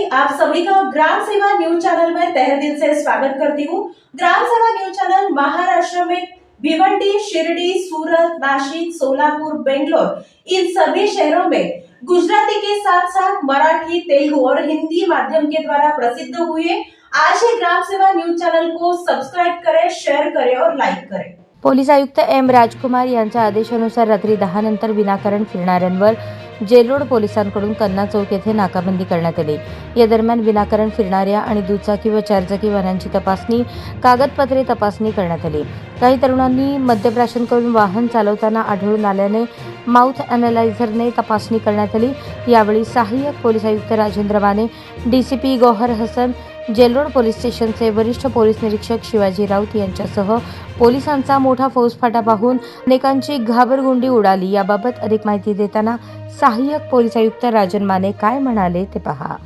नमस्ते आप सभी का ग्राम सेवा न्यूज चैनल में तहे दिल से स्वागत करती हूँ। ग्राम सेवा न्यूज चैनल महाराष्ट्र में भिवंडी शिरडी सूरत नासिक सोलापुर बेंगलोर इन सभी शहरों में गुजराती के साथ साथ मराठी तेलुगु और हिंदी माध्यम के द्वारा प्रसिद्ध हुए आज ही ग्राम सेवा न्यूज चैनल को सब्सक्राइब करें शेयर करें और लाइक करें। पोलीस आयुक्त एम राजकुमार यांच्या आदेशानुसार रात्री दहा नंतर विनाकारण फिरणाऱ्यांवर जेलरोड पोलिसांकडून कन्ना चौक येथे नाकाबंदी करण्यात आली. या दरम्यान विनाकारण फिरणाऱ्या आणि दुचाकी व चारचाकी वाहनांची तपासणी कागदपत्रे तपासणी करण्यात आली. काही तरुणांनी मद्यप्राशन करून वाहन चालवताना आढळून आल्याने माउथ अनालायझरने तपासणी करण्यात आली. यावेळी सहाय्यक पोलीस आयुक्त Rajendra Mane DCP Gauhar Hasan jail road police स्टेशनचे वरिष्ठ पोलीस निरीक्षक शिवाजी राऊत यांच्यासह पोलिसांचा मोठा फौजफाटा पाहून अनेकांची घाबरगुंडी उडाली. याबाबत अधिक माहिती देताना सहाय्यक पोलीस आयुक्त राजन माने काय म्हणाले ते पहा.